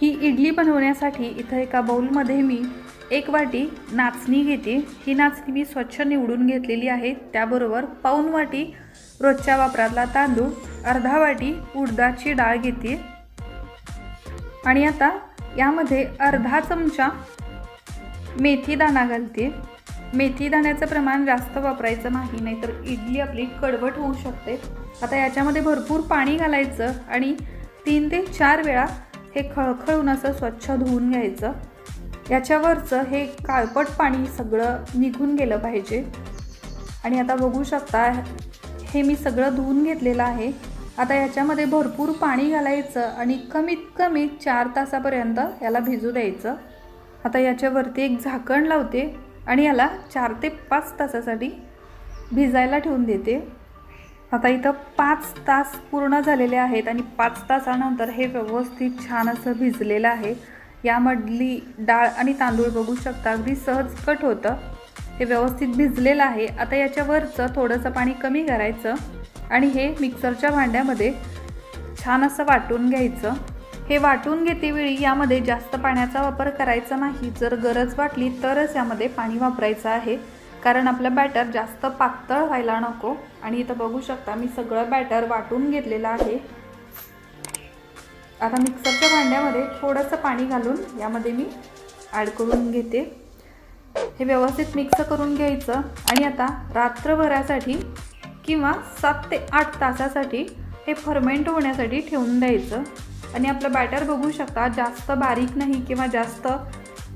ही इडली बनवण्यासाठी इथं एका बाउलमध्ये मी एक वाटी नाचणी घेते. ही नाचणी मी स्वच्छ निवडून घेतलेली आहे. त्याबरोबर पाऊन वाटी रोजच्या वापरातला तांदूळ अर्धा वाटी उडदाची डाळ घेते. आणि आता यामध्ये अर्धा चमचा मेथी दाणा घालते. मेथी दाण्याचं प्रमाण जास्त वापरायचं नाही नाहीतर इडली आपली कडवट होऊ शकते. आता याच्यामध्ये भरपूर पाणी घालायचं आणि तीन ते चार वेळा हे खळखळून असं स्वच्छ धुवून घ्यायचं. याच्यावरचं हे काळपट पाणी सगळं निघून गेलं पाहिजे. आणि आता बघू शकता हे मी सगळं धुवून घेतलेलं आहे. आता याच्यामध्ये भरपूर पाणी घालायचं आणि कमीत कमी चार तासापर्यंत याला भिजू द्यायचं. आता याच्यावरती एक झाकण लावते आणि याला चार ते पाच तासासाठी भिजायला ठेवून देते. आता इथं पाच तास पूर्ण झालेले आहेत आणि पाच तासानंतर हे व्यवस्थित छान असं भिजलेलं आहे. यामधली डाळ आणि तांदूळ बघू शकता अगदी सहज कट होतं. हे व्यवस्थित भिजलेलं आहे. आता याच्यावरचं थोडंसं पाणी कमी करायचं आणि हे मिक्सरच्या भांड्यामध्ये छान असं वाटून घ्यायचं. हे वाटून घेतेवेळी यामध्ये जास्त पाण्याचा वापर करायचा नाही. जर गरज वाटली तरच यामध्ये पाणी वापरायचं आहे. कारण आपलं बॅटर जास्त पातळ व्हायला नको. आणि इथं बघू शकता मी सगळं बॅटर वाटून घेतलेलं आहे. आता मिक्सरच्या भांड्यामध्ये थोडंसं पाणी घालून यामध्ये मी ॲड करून घेते. हे व्यवस्थित मिक्स करून घ्यायचं. आणि आता रात्रभरासाठी किंवा सात ते आठ तासासाठी हे फर्मेंट होण्यासाठी ठेवून द्यायचं. आणि आपलं बॅटर बघू शकता जास्त बारीक नाही किंवा जास्त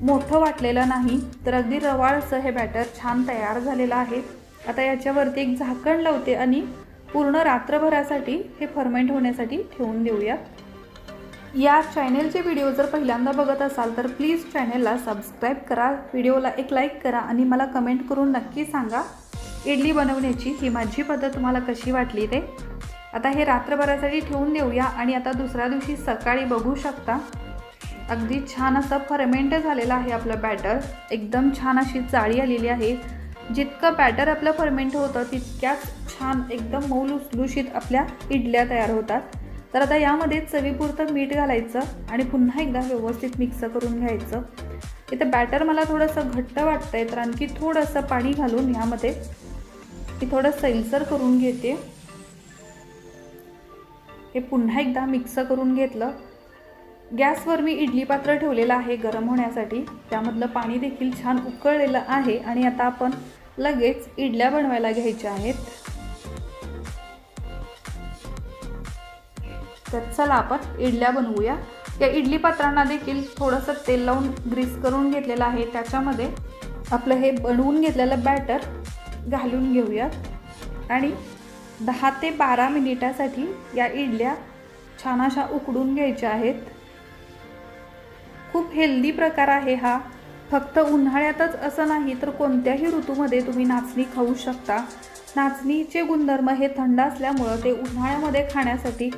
मोठं वाटलेलं नाही तर अगदी रवाळचं हे बॅटर छान तयार झालेलं आहे. आता याच्यावरती एक झाकण लावते आणि पूर्ण रात्रभरासाठी हे फर्मेंट होण्यासाठी ठेवून देऊया. या चॅनेलचे व्हिडिओ जर पहिल्यांदा बघत असाल तर प्लीज चॅनेलला सबस्क्राईब करा व्हिडिओला एक लाईक करा आणि मला कमेंट करून नक्की सांगा इडली बनवण्याची ही माझी पद्धत तुम्हाला कशी वाटली ते. आता हे रात्रभरासाठी ठेवून देऊया आणि आता दुसऱ्या दिवशी सकाळी बघू शकता. अगदी छान असं फर्मेंट झालेलं आहे आपलं बॅटर एकदम छान अशी जाळी आलेली आहे. जितकं बॅटर आपलं फर्मेंट होतं तितक्याच छान एकदम मऊ लुसलुशीत आपल्या इडल्या तयार होतात. तर आता यामध्ये चवीपुरतं मीठ घालायचं आणि पुन्हा एकदा व्यवस्थित मिक्स करून घ्यायचं. इथं बॅटर मला थोडंसं घट्ट वाटतं आहे तर आणखी थोडंसं पाणी घालून यामध्ये मी थोडं सैलसर करून घेते. हे पुन्हा एकदा मिक्स करून घेतलं. गॅसवर मी इडली पात्र ठेवलेलं आहे गरम होण्यासाठी. त्यामधलं पाणी देखील छान उकळलेलं आहे आणि आता आपण लगेच इडल्या बनवायला घ्यायच्या आहेत. तर चला आपण इडल्या बनवूया. या इडली पात्रांना देखील थोडंसं तेल लावून ग्रीस करून घेतलेलं आहे. त्याच्यामध्ये आपलं हे बनवून घेतलेलं बॅटर घालून घेऊयात. आणि दहा ते बारा मिनिटासाठी या इडल्या छान अशा उकडून घ्यायच्या आहेत. खूप हेल्दी प्रकार आहे हा. फक्त उन्हाळ्यातच असं नाही तर कोणत्याही ऋतूमध्ये तुम्ही नाचणी खाऊ शकता. नाचणीचे गुणधर्म हे थंड असल्यामुळं ते उन्हाळ्यामध्ये खाण्यासाठी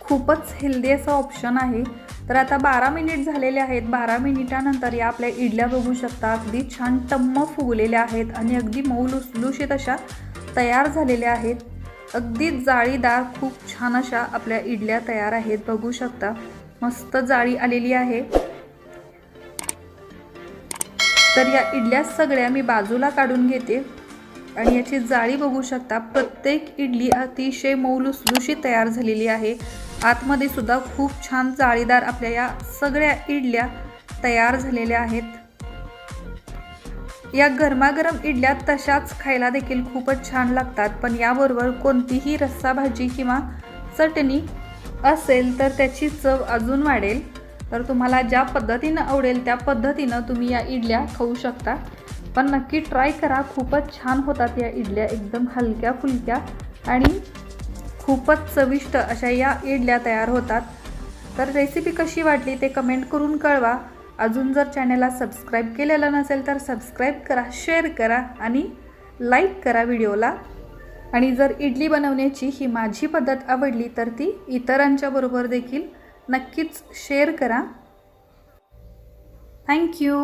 खूपच हेल्दी असं ऑप्शन आहे. तर आता बारा मिनिट झालेले आहेत. बारा मिनिटानंतर या आपल्या इडल्या बघू शकता. अगदी छान टम्म फुगलेल्या आहेत आणि अगदी मऊ लुसलुशीत अशा तयार झालेल्या आहेत. अगदी जाळीदार खूप छान अशा आपल्या इडल्या तयार आहेत. बघू शकता. मस्त जाळी आलेली आहे. तर या इडल्या सगळ्या मी बाजूला काढून घेते. आणि याची जाळी बघू शकता प्रत्येक इडली अतिशय मौलुसलुशी तयार झालेली आहे. आतमध्ये सुद्धा खूप छान जाळीदार आपल्या या सगळ्या इडल्या तयार झालेल्या आहेत. या गरमागरम इडल्या तशाच खायला देखील खूपच छान लागतात. पण याबरोबर कोणतीही रस्सा भाजी किंवा चटणी असेल तर त्याची चव अजून वाढेल. तर तुम्हाला ज्या पद्धतीनं आवडेल त्या पद्धतीनं तुम्ही या इडल्या खाऊ शकता. पण नक्की ट्राय करा खूपच छान होतात या इडल्या एकदम हलक्या फुलक्या आणि खूपच चविष्ट अशा या इडल्या तयार होतात. तर रेसिपी कशी वाटली ते कमेंट करून कळवा. अजून जर चॅनलला सबस्क्राईब केलेलं नसेल तर सबस्क्राईब करा शेअर करा आणि लाईक करा व्हिडिओला आणि जर इडली बनवण्याची ही माझी पद्धत आवडली तर ती इतरांच्याबरोबर देखील नक्कीच शेअर करा. थँक्यू